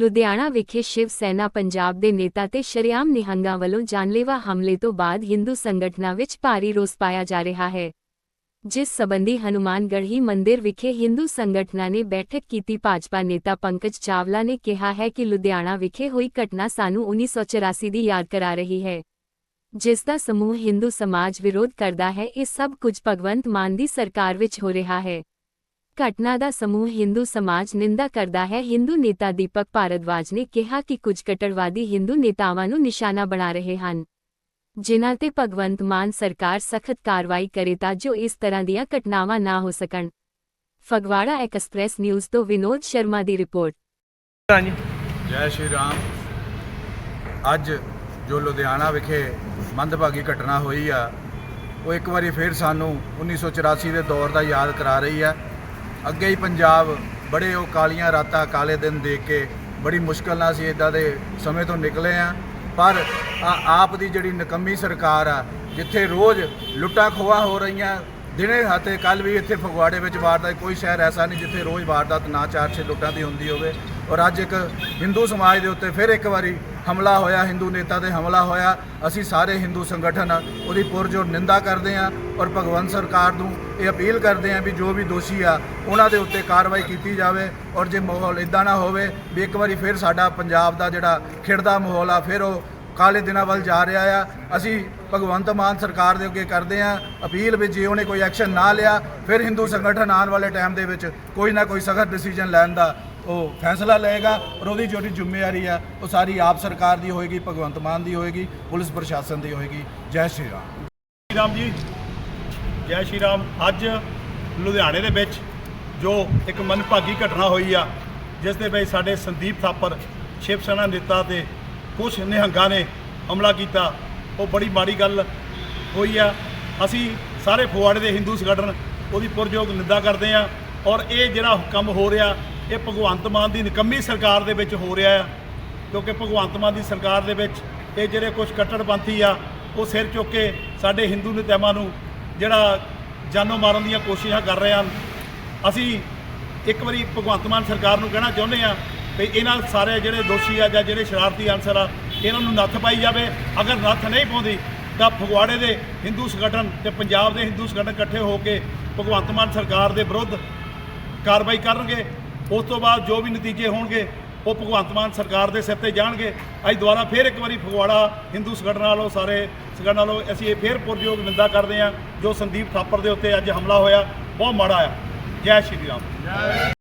ਲੁਧਿਆਣਾ ਵਿਖੇ ਸ਼ਿਵ ਸੈਨਾ ਪੰਜਾਬ ਦੇ ਨੇਤਾ ਤੇ ਸ਼ਰੇਆਮ ਨਿਹੰਗਾਂ ਵੱਲੋਂ ਜਾਨਲੇਵਾ ਹਮਲੇ ਤੋਂ ਬਾਅਦ ਹਿੰਦੂ ਸੰਗਠਨਾਂ ਵਿੱਚ ਭਾਰੀ ਰੋਸ ਪਾਇਆ ਜਾ ਰਿਹਾ ਹੈ। ਜਿਸ ਸਬੰਧੀ ਹਨੂਮਾਨਗੜ੍ਹੀ ਮੰਦਿਰ ਵਿਖੇ ਹਿੰਦੂ ਸੰਗਠਨਾਂ ਨੇ ਬੈਠਕ ਕੀਤੀ। ਭਾਜਪਾ ਨੇਤਾ ਪੰਕਜ ਚਾਵਲਾ ਨੇ ਕਿਹਾ ਹੈ ਕਿ ਲੁਧਿਆਣਾ ਵਿਖੇ ਹੋਈ ਘਟਨਾ ਸਾਨੂੰ 1984 ਦੀ ਯਾਦ ਕਰਾ ਰਹੀ ਹੈ। ਜਿਸ ਦਾ ਸਮੂਹ ਹਿੰਦੂ ਸਮਾਜ ਵਿਰੋਧ ਕਰਦਾ ਹੈ, ਇਹ ਸਭ ਕੁਝ ਭਗਵੰਤ ਮਾਨ ਦੀ ਸਰਕਾਰ ਵਿੱਚ ਹੋ ਰਿਹਾ ਹੈ। ਘਟਨਾ ਦਾ ਸਮੂਹ ਹਿੰਦੂ ਸਮਾਜ ਨਿੰਦਾ ਕਰਦਾ ਹੈ। ਹਿੰਦੂ ਨੇਤਾ ਦੀਪਕ ਭਾਰਦਵਾਜ ਨੇ ਕਿਹਾ ਕਿ ਕੁਝ ਕਟੜਵਾਦੀ ਹਿੰਦੂ ਨੇਤਾਵਾਂ ਨੂੰ ਨਿਸ਼ਾਨਾ ਬਣਾ ਰਹੇ ਹਨ ਜਿਨ੍ਹਾਂ ਤੇ ਭਗਵੰਤ ਮਾਨ ਸਰਕਾਰ ਸਖਤ ਕਾਰਵਾਈ ਕਰੇ ਤਾਂ ਜੋ ਇਸ ਤਰ੍ਹਾਂ ਦੀਆਂ ਘਟਨਾਵਾਂ ਨਾ ਹੋ ਸਕਣ। ਫਗਵਾੜਾ ਐਕਸਪ੍ਰੈਸ ਨਿਊਜ਼ ਤੋਂ ਵਿਨੋਦ ਸ਼ਰਮਾ ਦੀ ਰਿਪੋਰਟ। ਜੈ ਸ਼੍ਰੀ ਰਾਮ। ਅੱਜ ਜੋ ਲੁਧਿਆਣਾ ਵਿਖੇ ਮੰਦਭਾਗੀ ਘਟਨਾ ਹੋਈ ਆ ਉਹ ਇੱਕ ਵਾਰੀ ਫਿਰ ਸਾਨੂੰ 1984 ਦੇ ਦੌਰ ਦਾ ਯਾਦ ਕਰਾ ਰਹੀ ਹੈ ਅੱਗੇ ਹੀ ਪੰਜਾਬ ਬੜੇ ਉਹ ਕਾਲੀਆਂ ਰਾਤਾਂ, ਕਾਲੇ ਦਿਨ ਦੇਖ ਕੇ ਬੜੀ ਮੁਸ਼ਕਲ ਨਾਲ ਅਸੀਂ ਇਦਾਂ ਦੇ ਸਮੇਂ ਤੋਂ ਨਿਕਲੇ ਆ ਪਰ ਆਪ ਦੀ ਜਿਹੜੀ ਨਕੰਮੀ ਸਰਕਾਰ ਆ, ਜਿੱਥੇ ਰੋਜ਼ ਲੁੱਟਾਂ ਖੋਆ ਹੋ ਰਹੀਆਂ, ਦਿਨੇ ਹੱਥੇ ਕੱਲ ਵੀ ਇੱਥੇ ਫਗਵਾੜੇ ਵਿੱਚ ਵਾਰਦਾਤ, ਕੋਈ ਸ਼ਹਿਰ ਐਸਾ ਨਹੀਂ ਜਿੱਥੇ ਰੋਜ਼ ਵਾਰਦਾਤ ਨਾ ਚਾਰ ਛੇ ਲੁੱਟਾਂ ਦੀ ਹੁੰਦੀ ਹੋਵੇ। ਔਰ ਅੱਜ ਇੱਕ ਹਿੰਦੂ ਸਮਾਜ ਦੇ ਉੱਤੇ ਫਿਰ ਇੱਕ ਵਾਰੀ ਹਮਲਾ ਹੋਇਆ, ਹਿੰਦੂ ਨੇਤਾ ਤੇ ਹਮਲਾ ਹੋਇਆ, ਅਸੀਂ ਸਾਰੇ ਹਿੰਦੂ ਸੰਗਠਨ ਉਹਦੀ ਪੁਰਜੋਰ ਨਿੰਦਾ ਕਰਦੇ ਹਾਂ ਔਰ ਭਗਵੰਤ ਸਰਕਾਰ ਨੂੰ ਇਹ ਅਪੀਲ ਕਰਦੇ ਹਾਂ ਵੀ ਜੋ ਵੀ ਦੋਸ਼ੀ ਆ, ਉਹਨਾਂ ਦੇ ਉੱਤੇ ਕਾਰਵਾਈ ਕੀਤੀ ਜਾਵੇ ਔਰ ਜੇ ਮਾਹੌਲ ਇਦਾਂ ਨਾ ਹੋਵੇ ਵੀ ਇੱਕ ਵਾਰੀ ਫਿਰ ਸਾਡਾ ਪੰਜਾਬ ਦਾ ਜਿਹੜਾ ਖਿੜਦਾ ਮਾਹੌਲ ਆ, ਫਿਰ ਉਹ ਕਾਲੇ ਦਿਨਾਂ ਵੱਲ ਜਾ ਰਿਹਾ ਆ। ਅਸੀਂ ਭਗਵੰਤ ਮਾਨ ਸਰਕਾਰ ਦੇ ਅੱਗੇ ਕਰਦੇ ਆ ਅਪੀਲ ਵੀ ਜੇ ਉਹਨੇ ਕੋਈ ਐਕਸ਼ਨ ਨਾ ਲਿਆ, ਫਿਰ ਹਿੰਦੂ ਸੰਗਠਨ ਆਉਣ ਵਾਲੇ ਟਾਈਮ ਦੇ ਵਿੱਚ ਕੋਈ ਨਾ ਕੋਈ ਸਖਤ ਡਿਸੀਜਨ ਲੈਣ ਦਾ ਉਹ ਫੈਸਲਾ ਲਏਗਾ ਔਰ ਉਹਦੀ ਜਿਹੜੀ ਜ਼ਿੰਮੇਵਾਰੀ ਆ, ਉਹ ਸਾਰੀ ਆਪ ਸਰਕਾਰ ਦੀ ਹੋਏਗੀ, ਭਗਵੰਤ ਮਾਨ ਦੀ ਹੋਏਗੀ, ਪੁਲਿਸ ਪ੍ਰਸ਼ਾਸਨ ਦੀ ਹੋਏਗੀ। ਜੈ ਸ਼੍ਰੀ ਰਾਮ। ਸ਼੍ਰੀ ਰਾਮ ਜੀ। ਜੈ ਸ਼੍ਰੀ ਰਾਮ। ਅੱਜ ਲੁਧਿਆਣੇ ਦੇ ਵਿੱਚ ਜੋ ਇੱਕ ਮਨਭਾਗੀ ਘਟਨਾ ਹੋਈ ਆ, ਜਿਸ ਦੇ ਵਿੱਚ ਸਾਡੇ ਸੰਦੀਪ ਥਾਪਰ, ਸ਼ਿਵ ਸੈਨਾ ਨੇਤਾ ਤੇ ਕੁਝ ਨਿਹੰਗਾਂ ਨੇ ਹਮਲਾ ਕੀਤਾ। ਉਹ ਬੜੀ ਮਾੜੀ ਗੱਲ ਹੋਈ ਆ। ਅਸੀਂ ਸਾਰੇ ਫਗਵਾੜੇ ਦੇ ਹਿੰਦੂ ਸੰਗਠਨ ਉਹਦੀ ਪੁਰਜੋਗ ਨਿੰਦਾ ਕਰਦੇ ਆ ਔਰ ਇਹ ਜਿਹੜਾ ਕੰਮ ਹੋ ਰਿਹਾ ਇਹ ਭਗਵੰਤ ਮਾਨ ਦੀ ਨਿਕੰਮੀ ਸਰਕਾਰ ਦੇ ਵਿੱਚ ਹੋ ਰਿਹਾ ਆ, ਕਿਉਂਕਿ ਭਗਵੰਤ ਮਾਨ ਦੀ ਸਰਕਾਰ ਦੇ ਵਿੱਚ ਇਹ ਜਿਹੜੇ ਕੁਝ ਕੱਟੜਪੰਥੀ ਆ, ਉਹ ਸਿਰ ਚੁੱਕ ਕੇ ਸਾਡੇ ਹਿੰਦੂ ਨੇਤਾਵਾਂ ਨੂੰ ਜਿਹੜਾ ਜਾਨੋਂ ਮਾਰਨ ਦੀਆਂ ਕੋਸ਼ਿਸ਼ਾਂ ਕਰ ਰਹੇ ਹਨ। ਅਸੀਂ ਇੱਕ ਵਾਰੀ ਭਗਵੰਤ ਮਾਨ ਸਰਕਾਰ ਨੂੰ ਕਹਿਣਾ ਚਾਹੁੰਦੇ ਆ ਵੀ ਇਹਨਾਂ ਸਾਰੇ ਜਿਹੜੇ ਦੋਸ਼ੀ ਆ ਜਾਂ ਜਿਹੜੇ ਸ਼ਰਾਰਤੀ ਅਨਸਰ ਆ, ਇਹਨਾਂ ਨੂੰ ਨੱਥ ਪਾਈ ਜਾਵੇ। ਅਗਰ ਨੱਥ ਨਹੀਂ ਪਾਉਂਦੀ, ਤਾਂ ਫਗਵਾੜੇ ਦੇ ਹਿੰਦੂ ਸੰਗਠਨ ਤੇ ਪੰਜਾਬ ਦੇ ਹਿੰਦੂ ਸੰਗਠਨ ਇਕੱਠੇ ਹੋ ਕੇ ਭਗਵੰਤ ਮਾਨ ਸਰਕਾਰ ਦੇ ਵਿਰੁੱਧ ਕਾਰਵਾਈ ਕਰਨਗੇ। ਉਸ ਤੋਂ ਬਾਅਦ ਜੋ ਵੀ ਨਤੀਜੇ ਹੋਣਗੇ, ਉਹ ਭਗਵੰਤ ਮਾਨ ਸਰਕਾਰ ਦੇ ਸਿਰ ਤੇ ਜਾਣਗੇ। ਅੱਜ ਦੁਬਾਰਾ ਫੇਰ ਇੱਕ ਵਾਰੀ ਫਗਵਾੜਾ ਹਿੰਦੂ ਸੰਗਠਨ ਵਾਲੋ ਸਾਰੇ ਸੰਗਠਨ ਵਾਲੋ ਅਸੀਂ ਇਹ ਫੇਰ ਪੁਰਜੋਗ ਨਿੰਦਾ ਕਰਦੇ ਹਾਂ, ਜੋ ਸੰਦੀਪ ਥਾਪਰ ਦੇ ਉੱਤੇ ਅੱਜ ਹਮਲਾ ਹੋਇਆ, ਬਹੁਤ ਮਾੜਾ ਆ। ਜੈ ਸ਼੍ਰੀ ਰਾਮ।